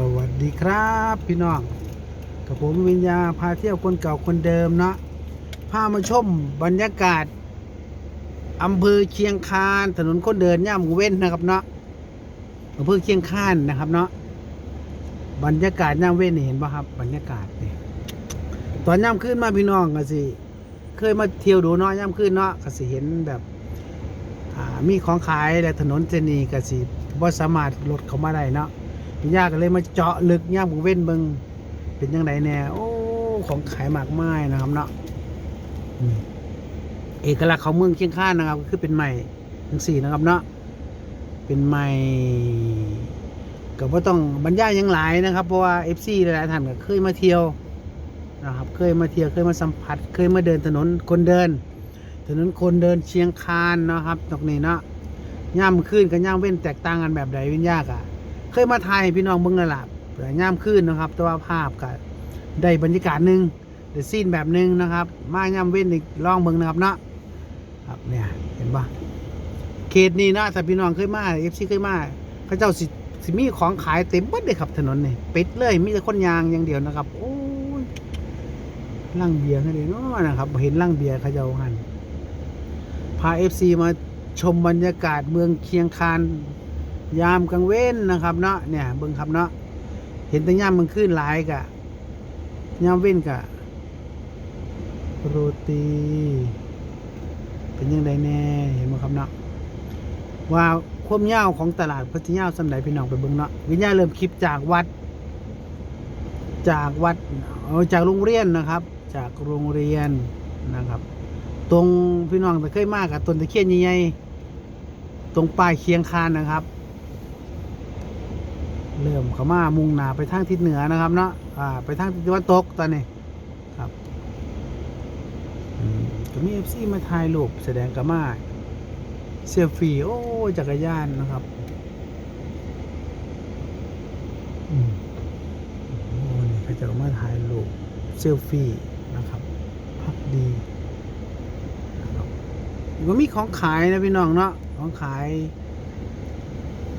สวัสดีครับพี่น้องกับผมวิญญาพาเที่ยวคนเก่าคนเดิมเนาะพามาชมบรรยากาศอำเภอเชียงคานถนนคนเดินย่ามเว้นนะครับเนาะอำเภอเชียงคานนะครับเนาะบรรยากาศย่ามเว้นนี่เห็นป่ะครับ บรรยากาศเนี่ยตอนย่ามขึ้นมาพี่น้องก็สิเคยมาเที่ยวดูเนาะย่ามขึ้นเนาะก็สิเห็นแบบมีของขายและถนนเจนีก็สิบ่สามารถรถเข้ามาได้เนาะ พี่ยาก็เลยมาเจาะลึกย่ามกูเว้นเบิงเป็นยังไงแน่โอ้ของขายมากมายนะครับเนาะเอกลักษณ์ของเมืองเชียงคานนะครับก็คือเป็นใหม่ทั้งสี่นะครับเนาะเป็นใหม่ก็บ่ต้องบรรยายยังหลายนะครับ เพราะว่า FC หลายๆท่านก็เคยมาเที่ยวนะครับเคยมาเที่ยวเคยมาสัมผัส เคยมาเดินถนนคนเดิน ถนนคนเดินเชียงคานนะครับตรงนี้เนาะย่ามขึ้นกับย่ามเว้นแตกต่างกันแบบใดวิญญาณอะ เคยมาถ่ายให้พี่น้องเบิ่งแล้วล่ะย่ามขึ้นนะครับ แต่ว่าภาพก็ได้บรรยากาศหนึ่งได้ซีนแบบหนึ่งนะครับ มาย่ามเว้นอีกลองเบิ่งนะครับเนาะครับเนี่ยเห็นปะเขตนี้นะถ้าพี่น้องเคยมาเอฟซีเคยมาเขาเจ้าสิสิมีของขายเต็มบิดเลยครับถนนนี่ปิดเลยมีแต่คนยางอย่างเดียวนะครับ โอ้ยล่างเบียร์แค่นี้เนาะนะครับ เห็นล่างเบียร์เขาเจ้าหันพาเอฟซีมาชมบรรยากาศเมืองเคียงคาน ยามกลางเว้นนะครับเนาะเนี่ยเบิ่งครับเนาะเห็นแต่ยามมันขึ้นหลายกะยามเว้นกะโรตี เป็นยังไงแน่เห็นไหมครับเนาะว่าความยาวของตลาดพัทยาสำหรับพี่น้องไปเบิ่งเนาะวิญญาณเริ่มคลิปจากวัด จากวัดเอาจากโรงเรียนนะครับ จากโรงเรียนนะครับ ตรงพี่น้องแต่เคยมากกับต้นตะเคียนใหญ่ๆตรงป้ายเคียงคานนะครับ เริ่มเข้ามามุ่งหน้าไปทางทิศเหนือนะครับเนาะอ่าไปทางทิศตะวันตกตอนนี้ครับก็มีเอฟซีมาถ่ายรูปแสดงกับมาเซลฟี่โอ้จักรยานนะครับอืมโอ้นี่เขาจะมาถ่ายรูปเซลฟี่นะครับพักดีก็มีของขายนะพี่น้องเนาะของขาย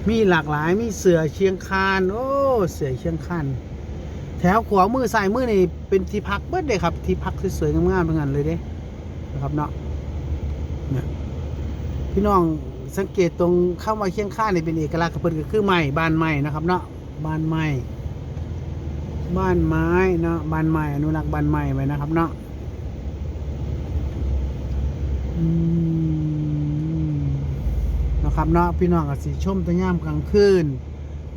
มีหลากหลายมีเสือเชียงคานโอ้เสือเชียงคานแถวขวามือซ้ายมือนี่เป็นที่พักเบิดเลยครับ ที่พักสวยๆงามๆทั้งนั้นเลยเด้นะครับเนาะเนี่ยพี่น้องสังเกตตรงเข้ามาเชียงคานนี่เป็นเอกลักษณ์กับเพิ่นก็คือไม้บ้านไม้นะครับ เนาะบ้านไม้บ้านไม้เนาะบ้านไม้อนุรักษ์บ้านไม้ไว้นะครับ เนาะอืมนะ ครับเนาะพี่น้องกับสีชมแตะย่ามกลางคืน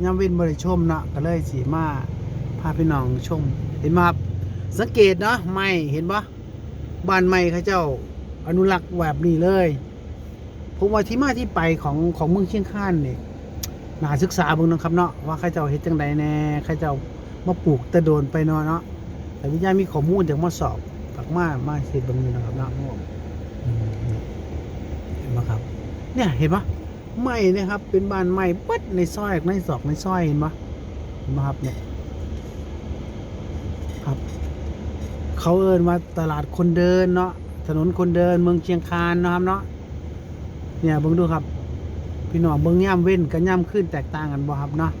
ย่ามเว้นบริชมเนาะก็เลยสีมาพาพี่น้องชม เห็นไหมครับสังเกตเนาะไม่เห็นปะบ้านไม้เขาเจ้าอนุรักษ์แบบนี้เลยผมว่าที่มาที่ไปของของเมืองเชียงคานเนี่ยน่าศึกษาเบ้างนะครับเนาะว่าเขาเจ้าเฮ็ดจังใดแน่เขาเจ้ามาปลูกแต่โดนไปเนาะเนาะแต่วิญญาณมีข้อมูลจากมาสอบปักมามาเฮ็ดเบางนี้นะครับเนาะอืมเห็นไหมครับ เนี่ยเห็นปะ ไม้นะครับ เป็นบ้านไม้ปัดในซอยในซอกในซอยเห็นปะเห็นปะครับเนี่ยครับ เขาเอินว่าตลาดคนเดินเนาะถนนคนเดินเมืองเชียงคานนะครับเนาะเนี่ยเบิ่งดูครับ พี่น้องเบิ่งย่ำเว้นกับย่ำขึ้นแตกต่างกันบ่ครับเนาะ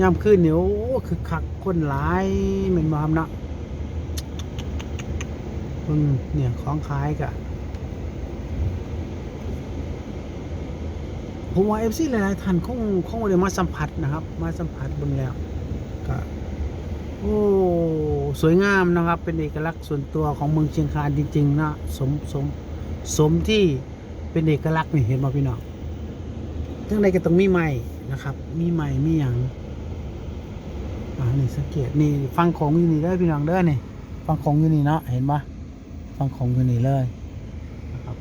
ย่ำขึ้นเนี่ยโอ้คือคักคนหลายเหม็นบ่ครับเนาะเบิ่งเนี่ยของขายกะ ผมว่าเอฟซีหลายๆท่านคงคงได้มาสัมผัสนะครับ มาสัมผัสบนแล้วก็โอ้สวยงามนะครับ เป็นเอกลักษณ์ส่วนตัวของเมืองเชียงคานจริงๆนะสมสมสมที่เป็นเอกลักษณ์นี่เห็นไหมพี่น้องทั้งในก็ต้องมีใหม่นะครับ มีใหม่มีอย่างอ่านี่สังเกตนี่ฟังของอยู่นี่เด้อพี่น้องเด้อนี่ฟังของอยู่นี่เนาะเห็นปะฟังของอยู่นี่เลยนะครับ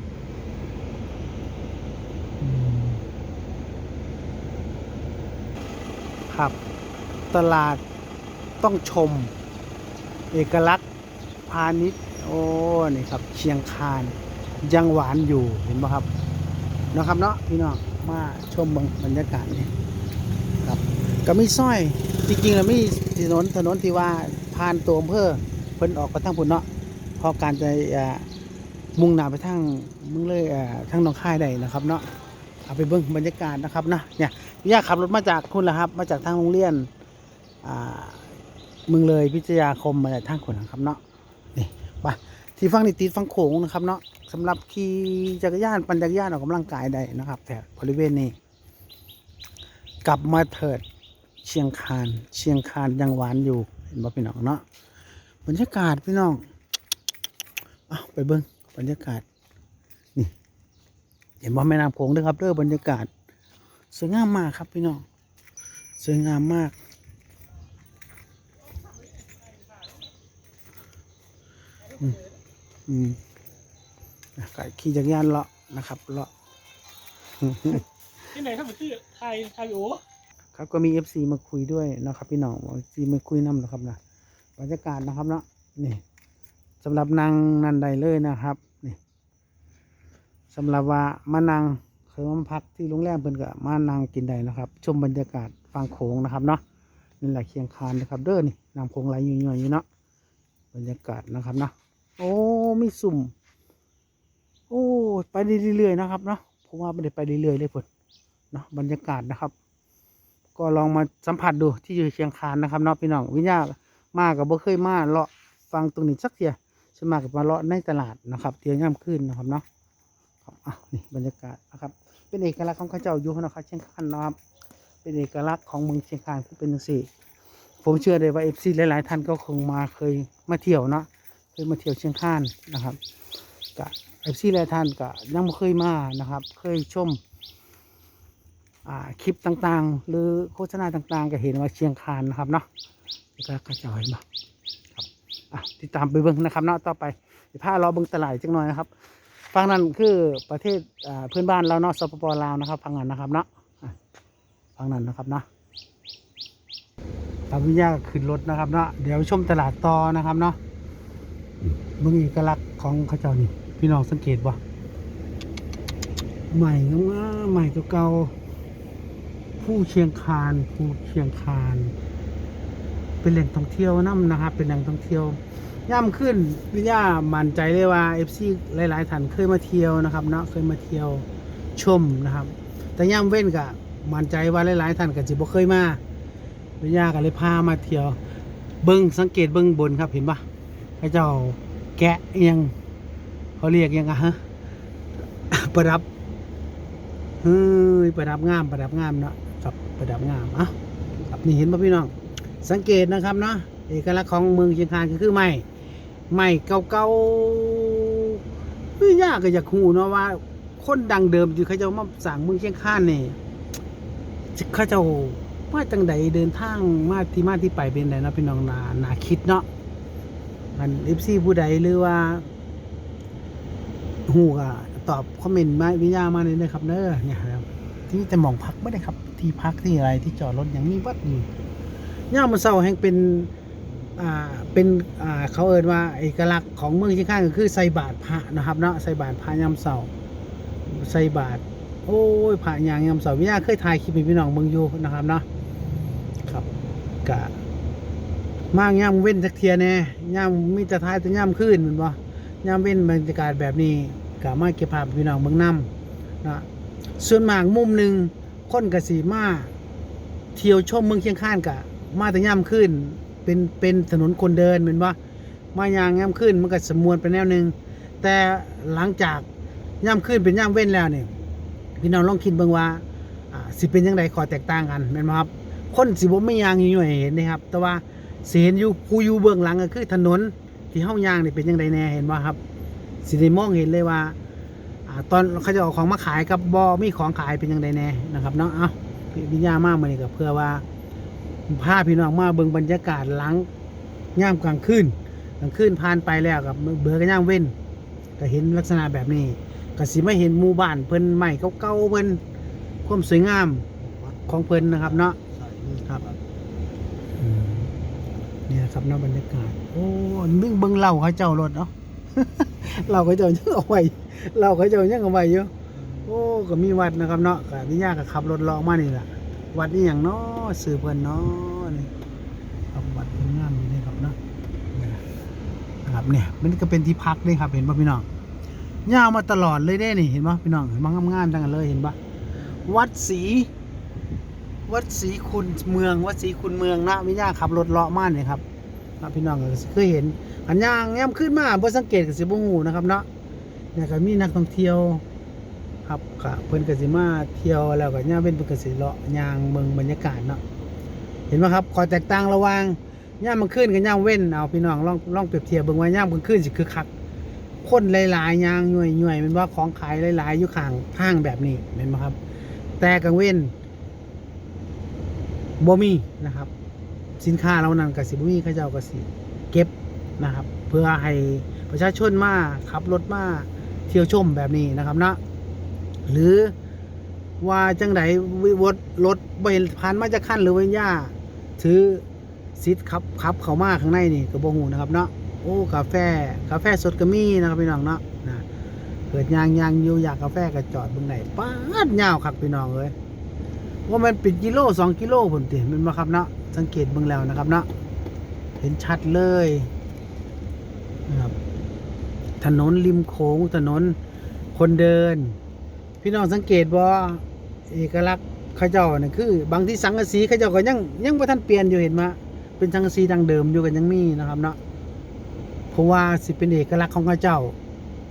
อืม ครับ ตลาดต้องชม เอกลักษณ์พาณิชย์โอ้นี่ครับเชียงคานยังหวานอยู่เห็นไหมครับนะครับเนาะพี่น้องมาชมบรรยากาศนี่ครับก็มีสร้อยจริงๆแล้วมีถนนถนนที่ว่าผ่านตัวอำเภอเพิ่นออกไปทางพุ่นเนาะพอการจะมุ่งหน้าไปทางมึงเลยทางหนองคายได้นะครับเนาะ เอาไปเบิ่งบรรยากาศนะครับนะเนี่ยย่าขับรถมาจากคุณละครับ มาจากทางโรงเรียนอ่าเมืองเลยพิทยาคมมาจากทางขนนะครับเนาะนี่ไปที่ฟังนี่ติดฟังโขงนะครับเนาะสำหรับขี่จักรยานปั่นจักรยานออกกำลังกายได้นะครับแต่บริเวณนี้ กลับมาเถิดเชียงคาน เชียงคานยังหวานอยู่เห็นบ่พี่น้องเนาะบรรยากาศพี่น้องเอาไปเบิ้งบรรยากาศ เห็นบ่แม่น้ำโขงด้วยครับเด้อบรรยากาศ สวยงามมากครับพี่น้องสวยงามมาก อืมอืมอะก็ขี่จักรยานเลาะนะครับเลาะที่ไหนครับชื่อไทยไทยโอครับก็มี FC มาคุยด้วยนะครับ พี่น้องเอฟซีมาคุยน้ำนะครับนะบรรยากาศนะครับเนาะนี่สำหรับนางนันใดเลยนะครับนี่ สำหรับว่ามานังเคยมาพักที่โรงแรมเพิ่นก็มานังกินได้นะครับ ชมบรรยากาศฟังโขงนะครับเนาะนี่แหละเคียงคานนะครับ เด้อนี่น้ำโขงไหลอยู่ๆอยู่เนาะบรรยากาศนะครับเนาะโอ้มีสุ่ม โอ้ไปเรื่อยๆนะครับเนาะผมว่าไม่ได้ไปเรื่อยๆเลยเพิ่นเนาะบรรยากาศนะครับ ก็ลองมาสัมผัสดูที่อยู่เชียงคานนะครับเนาะพี่น้องวิญญาณมากับบ่เคยมาเลาะฟังตรงนี้สักเทียฉันมากับมาเลาะในตลาดนะครับเทียงย่ำขึ้นนะครับเนาะ ครับอะนี่บรรยากาศนะครับ เป็นเอกลักษณ์ของข้าเจ้าอยู่นะครับเชียงคานนะครับ เป็นเอกลักษณ์ของเมืองเชียงคานที่เป็นจังซี่ผมเชื่อเลยว่าเอฟซีหลายๆท่านก็คงมาเคยมาเที่ยวนะเคยมาเที่ยวเชียงคานนะครับก็เอฟซีหลายท่านก็ยังไม่เคยมานะครับ เคยชมคลิปต่างๆ หรือโฆษณาต่างๆ ก็เห็นว่าเชียงคานนะครับเนาะนี่ก็กระจายมาครับอะติดตามไปเบิ่งนะครับเนาะต่อไปเดี๋ยวพาเราเบิ่งตลาดจังหน่อยนะครับ ฝั่งนั้นคือประเทศเพื่อนบ้านเราเนาะสปปลาวนะครับฝั่งนั้นนะครับเนาะฝั่งนั้นนะครับเนาะตามวิญญาณขึ้นรถนะครับเนาะเดี๋ยวชมตลาดต่อนะครับเนาะเบิ่งเอกลักษณ์ของเขาเจ้านี่ พี่น้องสังเกตบ่ใหม่งามๆใหม่เก่าผู้เชียงคานผู้เชียงคาน เป็นแหล่งท่องเที่ยวน้ำนะครับ เป็นแหล่งท่องเที่ยวย่ำขึ้นวิญญามั่นใจเลยว่าเอฟซีหลายๆท่านเคยมาเที่ยวนะครับเนาะเคยมาเที่ยวชมนะครับ แต่ย่ำเว้นกะมั่นใจว่าหลายๆท่านก็จิบ่เคยมาวิญญาก็เลยพามาเที่ยว เบิ้งสังเกตเบิ้งบนครับเห็นปะพระเจ้าแกะอิหยังเขาเรียกยังอะฮะประดับเฮ้ยประดับงามประดับงามเนาะครับประดับงามอะครับนี่เห็นป่ะพี่น้อง สังเกตนะครับเนาะเอกลักษณ์ของเมืองเชียงคานก็คือไม้ไม้เก่าๆเฮ้ยยากก็อยากหูเนาะว่า คนดังเดิมที่เขาจะมาสั่งเมืองเชียงคานนี่เขาจะมาจังใดเดินทางมาที่มาที่ไปเป็นไดนะพี่น้องนานาคิดเนาะมันเอฟซีผู้ใดหรือว่าหูก็ตอบคอมเมนต์มาวิญญามาเลยนะครับเนอะเนี่ยครับที่จะมองพักไม่ได้ครับ ที่พักที่อะไรที่จอดรถอย่างมีวัดอ ย่ามมันเศร้าแห่งเป็นอ่าเป็นอ่าเขาเอ่นว่าเอกลักษณ์ของเมืองเชียงคานก็คือใส่บาตรพระนะครับเนาะใส่บาตรพระยามเสาใส่บาตรโอ้ยพระยางยามเสาวิญญาเคยถ่ายคลิปให้พี่น้องเมืองอยู่นะครับเนาะครับกะมากย่ามเว้นสักเทียแน่ย่ามมีแต่ท้ายแต่ย่ามขึ้นมันบ่ยามเว้นบรรยากาศแบบนี้ก็มาเก็บภาพพี่น้องเมืองน้ำนะส่วนมากมุมหนึ่งคนกะสีมาเที่ยวชมเมืองเชียงคานกะ มาแต่ย่ำขึ้น เป็นเป็นถนนคนเดินเหมือนว่ามายางย่ำขึ้นมันก็สมวนไปแนวหนึ่งแต่หลังจากย่ำขึ้นเป็นย่ำเว้นแล้วเนี่ยพี่น้องลองคิดเบิ่งว่าสิเป็นยังไงขอแตกต่างกันแม่นบ่ครับ คนสิบ่ไม่ยางอยู่ให้เห็นนะครับ แต่ว่าสิเห็นอยู่ผู้อยู่เบื้องหลังก็คือถนนที่ห้องยางนี่เป็นยังไงแน่เห็นว่าครับ สิได้มองเห็นเลยว่าอตอนเขาจะเอาของมาขายกับบอมีของขายเป็นยังไงแน่นะครับเนาะเอาวิญญามากมานี่ก็เพื่อว่า พาพี่น้องมาเบิ่งบรรยากาศหลังย่ามกลางคืนกลางคืนผ่านไปแล้วกับเบื่อกันย่ามเว้นก็เห็นลักษณะแบบนี้ก็สิไม่เห็นหมู่บ้านเพิ่นใหม่เก่าๆเพิ่นความสวยงามของเพิ่นนะครับเนาะครับเนี่ยครับเนอกบรรยากาศ โอ้มึงเบิ่งเหล่าเขาเจ้ารถเนาะเหล่าเขาเจ้ายังเอาไว้เหล่าเขาเจ้ายังเอาไว้อยู่โอ้ก็มีวัดนะครับเนาะก็นิยาก็ขับรถลาะมานี่แหละ วัดนี่อย่างเนาะสื่อเพิ่นเนาะนี่ครับวัดเพิ่นงามอยู่นี่ครับเนาะนะครับเนี่ยมันก็เป็นที่พักนี่ครับเห็นป่ะพี่น้องยาวมาตลอดเลยเด้นี่เห็นป่ะพี่น้องเห็นป่ะงงามๆจังกันเลยเห็นป่ะวัดศรีวัดศรีคุณเมือง วัดศรีคุณเมืองนะวิญญาขับรถเลาะม่านเนี่ยครับนะพี่น้องก็เคยเห็นอันย่างแง้มขึ้นมาบ่สังเกตก็สิบ่ฮู้นะครับเนาะเนี่ยก็มีนักท่องเที่ยว ครับก็เพิ่นกสิมาเที่ยวแล้วก็ย่าเป็นเพิ่นก็สิเลาะยางเมืองบรรยากาศเนาะเห็นไหมครับขอแตกต่างระว่างย่ามมันขึ้นกับย่ามเว้นเอาพี่น้องลองลองเปรียบเทียบเบิ่งว่าย่ามมันขึ้นสิคือคักคนหลายๆยางหน่วยหน่วยๆแมันว่าของขายหลายๆอยู่ข้างทางแบบนี้เห็นไหมครับ แต่กลางเว้นบ่มีนะครับ สินค้าเหล่านั้นก็สิบ่มีเขาเจ้าก็สิเก็บนะครับ เพื่อให้ประชาชนมาขับรถมาเที่ยวชมแบบนี้นะครับเนาะ หรือว่าจังไดวิวดรถบ่เห็นผ่านมาจากขั้นหรือว่าย่าถือซิดขับขับเข้ามาข้างในนี่ก็บ่ฮู้นะครับเนาะโอ้กาแฟกาแฟสดก็มีนะครับพี่น้องเนาะนะเกิดยางยางอยู่อยากกาแฟก็จอดเบิ่งไหนป้าดยาวครับพี่น้องเอ้ยว่ามันเป็นกิโลสองกิโลพุ่นติมันบ่ครับเนาะสังเกตเบิ่งแล้วนะครับเนาะเห็นชัดเลยนะครับถนนริมโขงถนนคนเดิน พี่น้องสังเกตว่าเอกลักษณ์เขาเจ้าเนี่ยคือ บางที่สังกะสีเขาเจ้าก็ยังยังบ่ทันเปลี่ยนอยู่เห็นมาเป็นสังกะสีดังเดิมอยู่กันยังมีนะครับเนาะเพราะว่าสิเป็นเอกลักษณ์ของเขาเจ้า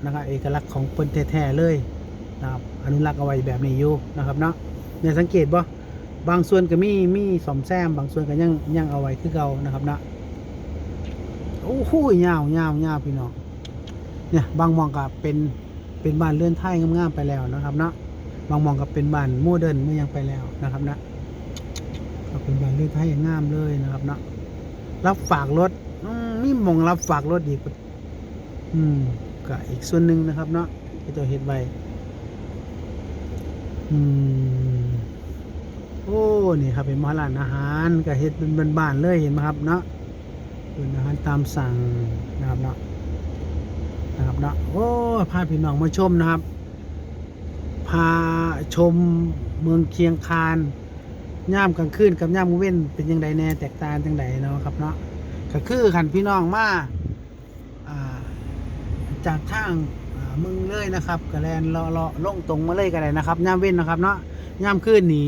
นะครับเอกลักษณ์ของเป็นแท้ๆเลยนะครับอนุรักษ์เอาไว้แบบนี้อยู่นะครับเนาะเนี่ยสังเกตบ่บางส่วนก็มีมีสอมแซม บางส่วนก็ยังยังเอาไว้คือเก่านะครับเนาะโอ้โหยาวยาวยาวพี่น้องเนี่ยบางมองก็เป็น เป็นบ้านเรือนไทยงามๆไปแล้วนะครับเนาะบางมองก็เป็นบ้านโมเดิร์นเมื่อยังไปแล้วนะครับนะก็เป็นบ้านเรือนไทยอย่างงามเลยนะครับเนาะรับฝากรถอืมมีมองรับฝากรถอีกอืมก็อีกส่วนหนึ่งนะครับ เนาะที่ตัวเฮ็ดไว้อืมโอ้นี่ครับเป็นมาร้านอาหารก็เฮ็ดเป็นบ้านๆเลยเห็นไหมครับเนาะเป็นอาหารตามสั่งนะครับเนาะ เนาะโอ้พาพี่น้องมาชมนะครับ พาชมเมืองเคียงคานย่ามกลางคืนกับย่ามกลางเว้นเป็นยังไงแน่แตกต่างจังไดเนาะครับเนาะก็คือขันพี่น้องมาาจากทางเมืองเลยนะครับกระแลนเลาะเลาะลงตรงมาเลยกันเลยนะครับย่ามเว้นนะครับเนาะย่ามคืนนี่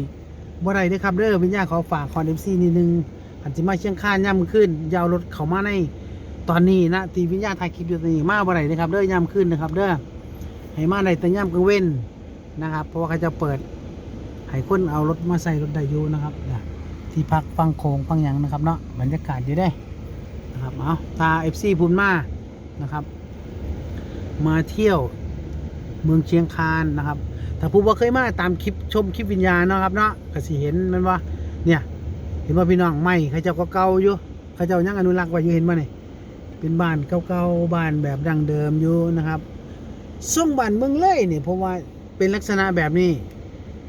บ่ได้เด้อครับเด้อวิญญาณขอฝากคอนเดมซี่นิดนึงอันจิมาเชียงคานย่ามคืนยาวรถเขามาใน ตอนนี้นะตีวิญญาณถ่ายคลิปอยู่ตอนนี้มาบ่ได้นะครับเด้อย่ำขึ้นนะครับ เด้อให้มาในแต่ย่ำกลางเว้นนะครับ เพราะว่าเขาจะเปิดให้คนเอารถมาใส่รถได้ยูนะครับที่พักฟังโขงฟังหยังนะครับเนาะบรรยากาศอยู่ได้นะครับเอาตาเอฟซีพูนมานะครับ มาเที่ยวเมืองเชียงคานนะครับถ้าผู้ว่าเคยมาตามคลิปชมคลิปวิญญาณเนาะครับเนาะก็สิเห็นมันว่าเนี่ย เห็นว่าพี่น้องไม่เขาเจ้าก็เก่าอยู่เขาเจ้ายังอนุรักษ์ไว้อยู่เห็นบ่เนี่ย เป็นบ้านเก่าๆบ้านแบบดั้งเดิมอยู่นะครับส่งบ้านเมืองเลยเนี่ยเพราะว่าเป็นลักษณะแบบนี้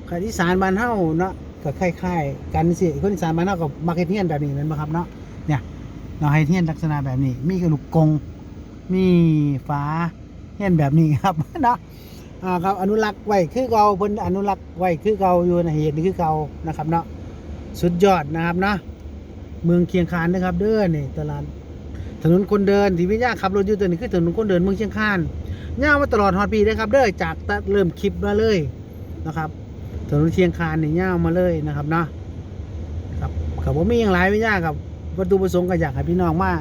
คนอีสานบ้านเฮาเนาะก็คล้ายๆกันสิคนอีสานบ้านเฮาก็มักเฮ็ดเฮียนแบบนี้แม่นบ่ครับเนาะเนี่ยเราให้เฮียนลักษณะแบบนี้ มีกระลูกกงมีฝาเฮียนแบบนี้ครับเนาะอ่าครับอนุรักษ์ไว้คือเก่าเพิ่นอนุรักษ์ไว้คือเก่าอยู่นเหตุนี่คือเก่านะครับเนาะสุดยอดนะครับเนาะเมืองเคียงคานนะครับเด้อนี่ตลาด ถนนคนเดินที่วิญญาขับรถอยู่ตัวนี้คือถนนคนเดินเมืองเชียงคานย่าวมาตลอดฮอดปีนะครับ เด้อจากตั้งเริ่มคลิปมาเลยนะครับ ถนนเชียงคานนี่ย่าวมาเลยนะครับเนาะครับกับผมมีอย่างไรวิญญากับวัตถุประสงค์ก็อยากให้พี่น้องมา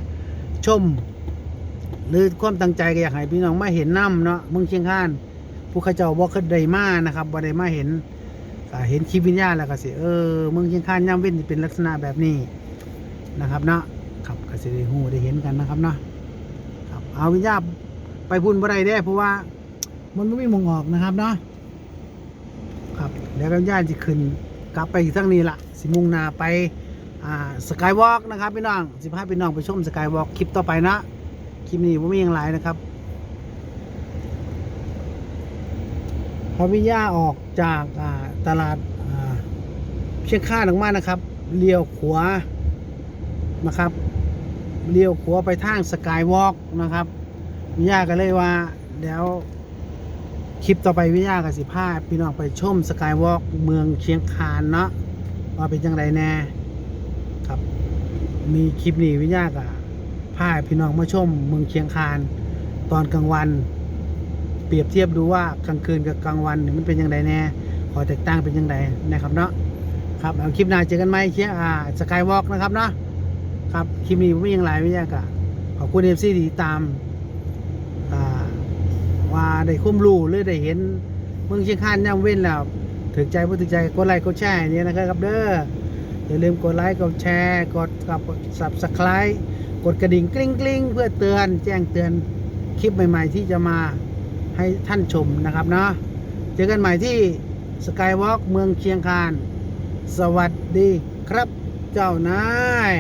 ชม หรือความตั้งใจก็อยากให้พี่น้องมาเห็นน้ำเนาะเมืองเชียงคานผู้ข้าเจ้าบ่เคยได้มานะครับบ่ได้มาเห็นเห็นคลิปวิญญาแล้วก็สิเออเมืองเชียงคานย่ำเว้นเป็นลักษณะแบบนี้นะครับเนาะ ครับก็จะได้หูได้เห็นกันนะครับเนาะครับเอาวิญญาณไปพุ่นบ่ได้ได้เพราะว่า มันไม่มีมองออกนะครับเนาะครับแล้ววิญญาณจะขึ้นกลับไปทางนี้ละสิมุ่งนาไปอ่าสกายวอล์กนะครับพี่น้องสิพาพี่น้องไปชมสกายวอล์กคลิปต่อไปนะคลิปนี้ผมมีอย่างไรนะครับพอวิญญาณออกจากอ่าตลาดอ่าเชียงค่านออกมานะครับเลี้ยวขวานะครับ เลี้ยวขวาไปทางสกายวอล์กนะครับวิยาก็เลยว่า เดี๋ยวคลิปต่อไปวิยากับสิพาพี่น้องไปชมสกายวอล์กเมืองเชียงคานเนาะว่าเป็นยังไงแน่ครับ มีคลิปนี้วิยากับพาพี่น้องมาชมเมืองเชียงคานตอนกลางวัน เปรียบเทียบดูว่ากลางคืนกับกลางวันมันเป็นยังไงแน่ขอแตกต่างเป็นยังไงนะครับเนาะครับเอาคลิปหน้าเจอกันไหมเชียอ่าสกายวอล์กนะครับเนาะ ครับคลิปนี้ผมไม่ยังหลายไม่ยากอะขอบคุณเอฟซีที่ตามว่าได้คุ้มรู้หรือได้เห็นเมืองเชียงคานย่ำเว้นแล้วถึกใจผู้ถึกใจกดไลค์กดแชร์อย่างนี้นะครับเด้ออย่าลืมกดไลค์กดแชร์กดกับสับสไครต์กดกระดิ่งกริ๊งกริ๊งเพื่อเตือนแจ้งเตือนคลิปใหม่ ๆ ที่จะมาให้ท่านชมนะครับเนาะเจอกันใหม่ที่สกายวอล์กเมืองเชียงคาน สวัสดีครับเจ้านาย